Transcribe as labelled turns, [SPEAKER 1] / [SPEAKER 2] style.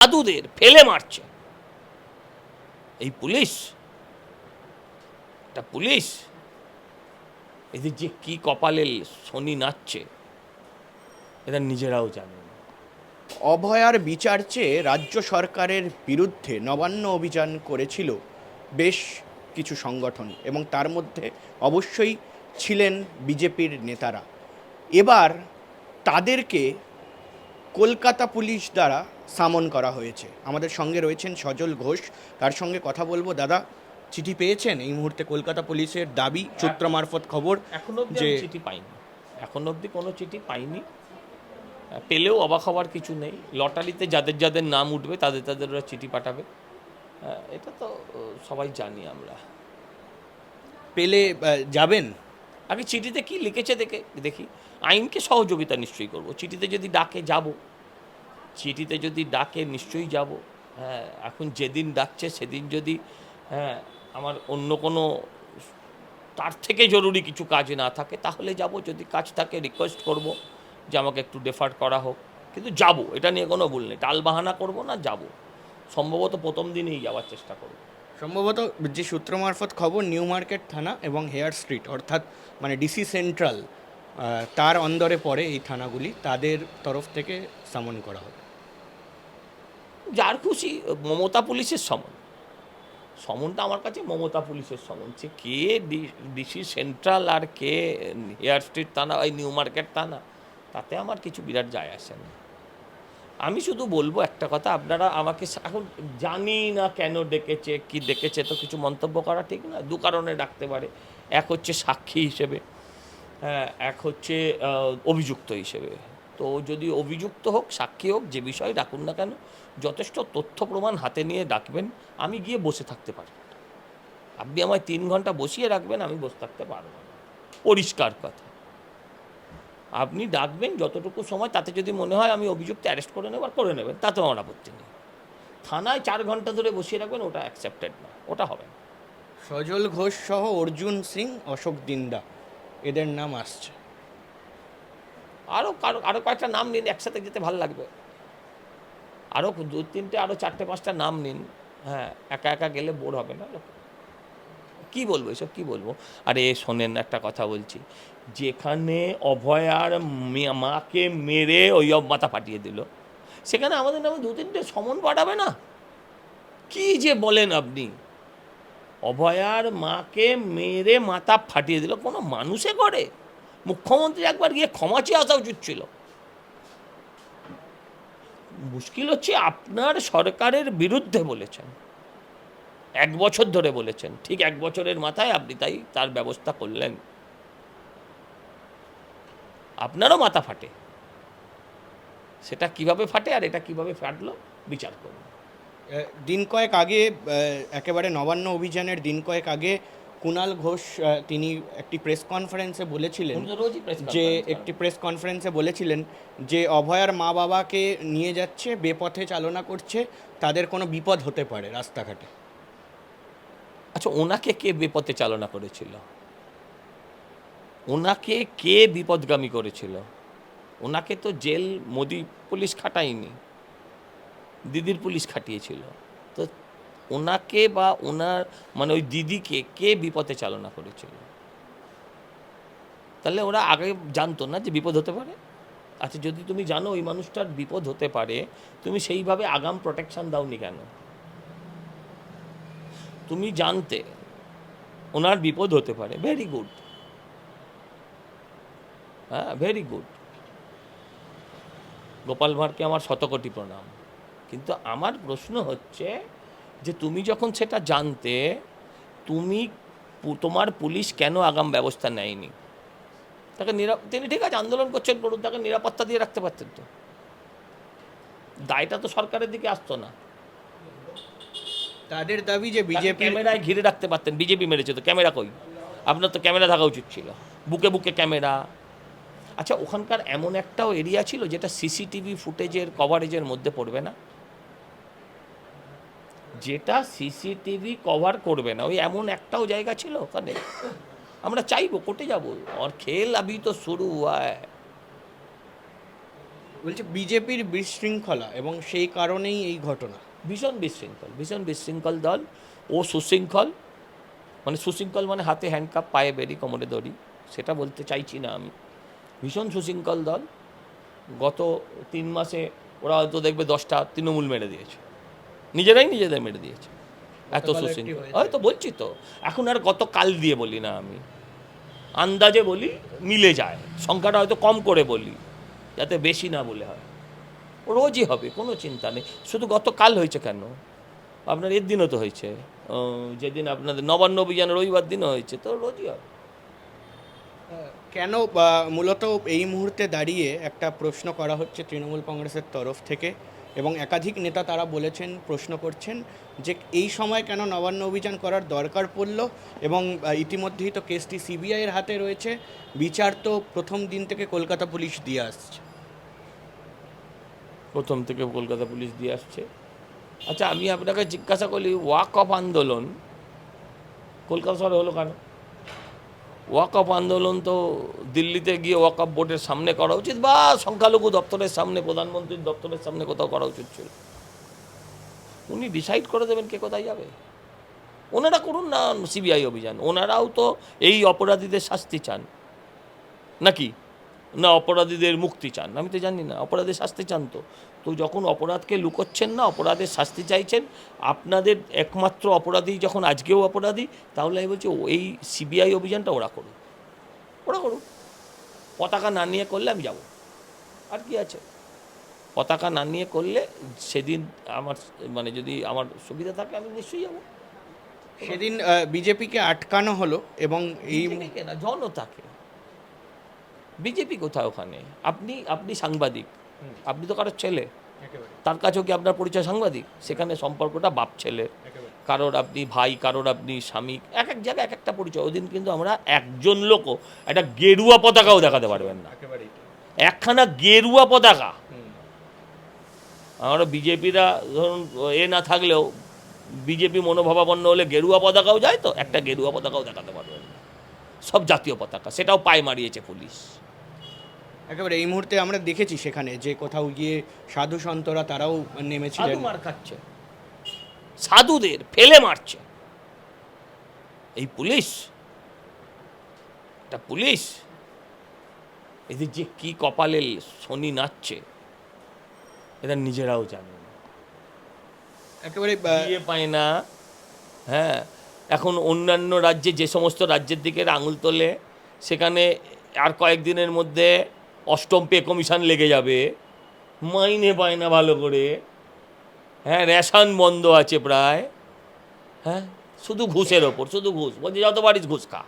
[SPEAKER 1] সাধুদের ফেলে মারছে। এই পুলিশ? এটা পুলিশ? এদের যে কি কপালে শনি নাচছে এরা নিজেরাও জানে
[SPEAKER 2] অভয়ার বিচার চেয়ে রাজ্য সরকারের বিরুদ্ধে নবান্ন অভিযান করেছিল বেশ কিছু সংগঠন এবং তার মধ্যে অবশ্যই ছিলেন বিজেপির নেতারা। এবার তাদেরকে কলকাতা পুলিশ দ্বারা সামন করা হয়েছে। আমাদের সঙ্গে রয়েছেন সজল ঘোষ। তার সঙ্গে কথা বলব। দাদা চিঠি পেয়েছেন? এই মুহূর্তে কলকাতা পুলিশের দাবি সূত্র মারফত খবর
[SPEAKER 1] এখন
[SPEAKER 2] যে
[SPEAKER 1] চিঠি পাইনি। এখন অবধি কোনো চিঠি পাইনি। পেলেও অবাক হওয়ার কিছু নেই। লটারিতে যাদের যাদের নাম উঠবে তাদের তাদের ওরা চিঠি পাঠাবে। এটা তো সবাই জানি আমরা।
[SPEAKER 2] পেলে যাবেন?
[SPEAKER 1] আগে চিঠিতে কি লিখেছে দেখে, দেখি। আইনকে সহযোগিতা নিশ্চয়ই করব। চিঠিতে যদি ডাকে, যাব। চিঠিতে যদি ডাকে, নিশ্চয়ই যাব। হ্যাঁ এখন যেদিন ডাকছে, সেদিন যদি হ্যাঁ আমার অন্য কোনো তার থেকে জরুরি কিছু কাজ না থাকে, তাহলে যাব। যদি কাজ থাকে রিকোয়েস্ট করব যে আমাকে একটু ডেফার করা হোক। কিন্তু যাব, এটা নিয়ে কোনো ভুল নেই। টাল বাহানা করব না, যাব। সম্ভবত প্রথম দিনেই যাওয়ার চেষ্টা করব।
[SPEAKER 2] সম্ভবত যে সূত্র মারফত খবর, নিউ মার্কেট থানা এবং হেয়ার স্ট্রিট, অর্থাৎ মানে ডিসি সেন্ট্রাল তার অন্দরে পড়ে এই থানাগুলি, তাদের তরফ থেকে সামন করা হবে।
[SPEAKER 1] যার খুশি মমতা পুলিশের সমন। সমনটা আমার কাছে মমতা পুলিশের সমন। সে কে ডিসি সেন্ট্রাল আর কে হেয়ার স্ট্রিট থানা ওই নিউ মার্কেট থানা, তাতে আমার কিছু বিরাট যায় আসে না। আমি শুধু বলব একটা কথা, আপনারা আমাকে এখন জানি না কেন ডেকেছে, কি ডেকেছে, তো কিছু মন্তব্য করা ঠিক না, দু কারণে ডাকতে পারে। এক হচ্ছে সাক্ষী হিসেবে হ্যাঁ এক হচ্ছে অভিযুক্ত হিসেবে। তো যদি অভিযুক্ত হোক, সাক্ষী হোক, যে বিষয় ডাকুন না কেন, যথেষ্ট তথ্য প্রমাণ হাতে নিয়ে ডাকবেন, আমি গিয়ে বসে থাকতে পারি আপনি আমায় তিন ঘণ্টা বসিয়ে রাখবেন, আমি বসে থাকতে পারব না। পরিষ্কার কথা। আপনি ডাকবেন যতটুকু সময় তাতে যদি মনে হয় আমি অভিযুক্ত অ্যারেস্ট করে নেবার করে নেবেন তাতেও আমার আপত্তি নেই। থানায় চার ঘণ্টা ধরে বসিয়ে রাখবেন ওটা অ্যাকসেপ্টেড না ওটা হবে না।
[SPEAKER 2] সজল ঘোষ সহ অর্জুন সিং অশোক দিন্দা এদের নাম আসছে।
[SPEAKER 1] আরও কারও আরও কয়েকটা নাম নিন একসাথে যেতে ভালো লাগবে। আরও দু তিনটে আরও চারটে পাঁচটা নাম নিন হ্যাঁ একা একা গেলে বোর হবে না কী বলব, এসব কি বলব? আরে শোনেন, একটা কথা বলছি। যেখানে অভয়ার মাকে মেরে ওই মাথা ফাটিয়ে দিল, সেখানে আমাদের নামে দু তিনটে সমন পাঠাবে না? কি যে বলেন আপনি? অভয়ার মাকে মেরে মাথা ফাটিয়ে দিল, কোনো মানুষে করে? মুখ্যমন্ত্রী একবার গিয়ে ক্ষমা চেয়ে আসা উচিত ছিল। মুশকিল হচ্ছে আপনার সরকারের বিরুদ্ধে বলেছেন। এক বছর ধরে বলেছেন ঠিক এক বছরের মাথায় আপনি তাই তার ব্যবস্থা করলেন। আপনারও মাথা ফাটে। সেটা কীভাবে ফাটে আর এটা কীভাবে ফাটলো বিচার করুন।
[SPEAKER 2] দিন কয়েক আগে একেবারে নবান্ন অভিযানের দিন কয়েক আগে কুণাল ঘোষ তিনি একটি প্রেস কনফারেন্সে বলেছিলেন যে একটি প্রেস কনফারেন্সে বলেছিলেন যে অভয়ার মা বাবাকে নিয়ে যাচ্ছে বেপথে চালনা করছে তাদের কোনো বিপদ হতে পারে রাস্তাঘাটে।
[SPEAKER 1] আচ্ছা ওনাকে কে বিপদে চালনা করেছিল? ওনাকে কে বিপদগামী করেছিল? ওনাকে তো জেল, মোদি পুলিশ খাটায়নি। দিদির পুলিশ খাটিয়েছিল। তো ওনাকে বা ওনার মানে ওই দিদিকে কে বিপদে চালনা করেছিল? তাহলে ওরা আগে জানতো না যে বিপদ হতে পারে? আচ্ছা যদি তুমি জানো ওই মানুষটার বিপদ হতে পারে, তুমি সেইভাবে আগাম প্রোটেকশন দাওনি কেন? তুমি জানতে ওনার বিপদ হতে পারে। ভেরি গুড হ্যাঁ ভেরি গুড গোপাল ভাঁড়কে আমার শতকোটি প্রণাম। কিন্তু আমার প্রশ্ন হচ্ছে যে তুমি যখন সেটা জানতে, তুমি তোমার পুলিশ কেন আগাম ব্যবস্থা নেয়নি? তাকে তিনি ঠিক আছে, আন্দোলন করছেন করুন তাকে নিরাপত্তা দিয়ে রাখতে পারতেন তো। দায়টা তো সরকারের দিকে আসতো না।
[SPEAKER 2] তাদের দাবি যে বিজেপি
[SPEAKER 1] ক্যামেরায় ঘিরে রাখতে পারতেন। বিজেপি মেরেছে তো ক্যামেরা কই? আপনার তো ক্যামেরা থাকা উচিত ছিল। বুকে বুকে ক্যামেরা। আচ্ছা ওখানকার এমন একটাও এরিয়া ছিল যেটা সিসিটিভি ফুটেজের কভারেজের মধ্যে পড়বে না? যেটা সিসিটিভি কভার করবে না। ওই এমন একটাও জায়গা ছিল ওখানে। আমরা চাইব কোর্টে যাব। আর খেল আবি তো শুরু হুয়া।
[SPEAKER 2] বলছে বিজেপির বিশৃঙ্খলা এবং সেই কারণেই এই ঘটনা।
[SPEAKER 1] ভীষণ বিশৃঙ্খল ভীষণ বিশৃঙ্খল দল ও সুশৃঙ্খল মানে সুশৃঙ্খল মানে হাতে হ্যান্ডকাপ পায়ে বেরি কোমরে দড়ি সেটা বলতে চাইছি না আমি। ভীষণ সুশৃঙ্খল দল গত তিন মাসে ওরা হয়তো দেখবে দশটা তৃণমূল মেরে দিয়েছে। নিজেরাই নিজেদের মেরে দিয়েছে। এত সুশৃঙ্খল। হয়তো বলছি তো এখন আর গত কাল দিয়ে বলি না আমি। আন্দাজে বলি মিলে যায় সংখ্যাটা হয়তো কম করে বলি যাতে বেশি না বলে হয়। রোজই হবে, কোনো চিন্তা নেই। শুধু গতকাল হয়েছে কেন? আপনার এর দিনও তো হয়েছে। যেদিন আপনাদের নবান্ন অভিযান রবিবার দিনও হয়েছে, তো রোজই হবে।
[SPEAKER 2] কেন মূলত এই মুহূর্তে দাঁড়িয়ে একটা প্রশ্ন করা হচ্ছে তৃণমূল কংগ্রেসের তরফ থেকে এবং একাধিক নেতা তারা বলেছেন, প্রশ্ন করছেন যে এই সময় কেন নবান্ন অভিযান করার দরকার পড়ল এবং ইতিমধ্যেই তো কেসটি সিবিআইয়ের হাতে রয়েছে। বিচার তো প্রথম দিন থেকে কলকাতা পুলিশ দিয়ে আসছে।
[SPEAKER 1] প্রথম থেকে কলকাতা পুলিশ দিয়ে আসছে। আচ্ছা আমি আপনাকে জিজ্ঞাসা করি, ওয়াক অফ আন্দোলন, কলকাতা শহরে হলো কেন? ওয়াক অফ আন্দোলন তো দিল্লিতে গিয়ে ওয়াক অফ বোর্ডের সামনে করা উচিত বা সংখ্যালঘু দপ্তরের সামনে, প্রধানমন্ত্রীর দপ্তরের সামনে কোথাও করা উচিত ছিল? উনি ডিসাইড করে দেবেন কে কোথায় যাবে। ওনারা করুন না সিবিআই অভিযান। ওনারাও তো এই অপরাধীদের শাস্তি চান। নাকি? না অপরাধীদের মুক্তি চান। আমি তো জানি না অপরাধের শাস্তি চান তো। তো যখন অপরাধকে লুকোচ্ছেন না অপরাধের শাস্তি চাইছেন আপনাদের একমাত্র অপরাধী যখন আজকেও অপরাধী তাহলে আমি বলছি এই সিবিআই অভিযানটা ওরা করুক। ওরা করুক। পতাকা না নিয়ে করলে আমি যাব। আর কি আছে? পতাকা না নিয়ে করলে সেদিন আমার মানে যদি আমার সুবিধা থাকে আমি নিশ্চয়ই যাব।
[SPEAKER 2] সেদিন বিজেপিকে আটকানো হলো এবং এই
[SPEAKER 1] জনতাকে বিজেপি কোথায় ওখানে? আপনি আপনি সাংবাদিক। আপনি তো কারোর ছেলে। তার কাছেও কি আপনার পরিচয় সাংবাদিক? সেখানে সম্পর্কটা বাপ ছেলে কারোর আপনি ভাই কারোর আপনি স্বামী এক এক জায়গায় এক একটা পরিচয়। ওদিন কিন্তু আমরা একজন লোকও একটা গেরুয়া পতাকাও দেখাতে পারবেন না। একখানা গেরুয়া পতাকা। আমরা বিজেপিরা ধরুন এ না থাকলেও বিজেপি মনোভাবাপন্ন হলে গেরুয়া পতাকাও যায় তো? একটা গেরুয়া পতাকাও দেখাতে পারবেন না। সব জাতীয় পতাকা। সেটাও পায়ে মারিয়েছে পুলিশ।
[SPEAKER 2] একেবারে এই মুহূর্তে আমরা দেখেছি সেখানে যে কোথাও গিয়ে সাধু সন্তরা তারাও নেমেছিলেন।
[SPEAKER 1] সাধু মার খাচ্ছে। সাধুদের ফেলে মারছে। এই পুলিশ? এটা পুলিশ? এদের যে কি কপালে শনি নাচছে এরা নিজেরাও জানে না।
[SPEAKER 2] একেবারে
[SPEAKER 1] বিয়ে পায় না। হ্যাঁ এখন অন্যান্য রাজ্যে যে সমস্ত রাজ্যের দিকে আঙুল তোলে সেখানে আর কয়েকদিনের মধ্যে অষ্টম পে কমিশন লেগে যাবে। মাইনে পায় না ভালো করে। হ্যাঁ রেশন বন্ধ আছে প্রায়। হ্যাঁ শুধু ঘুষের ওপর, শুধু ঘুষ। বলছে, যত পারিস ঘুষ খা।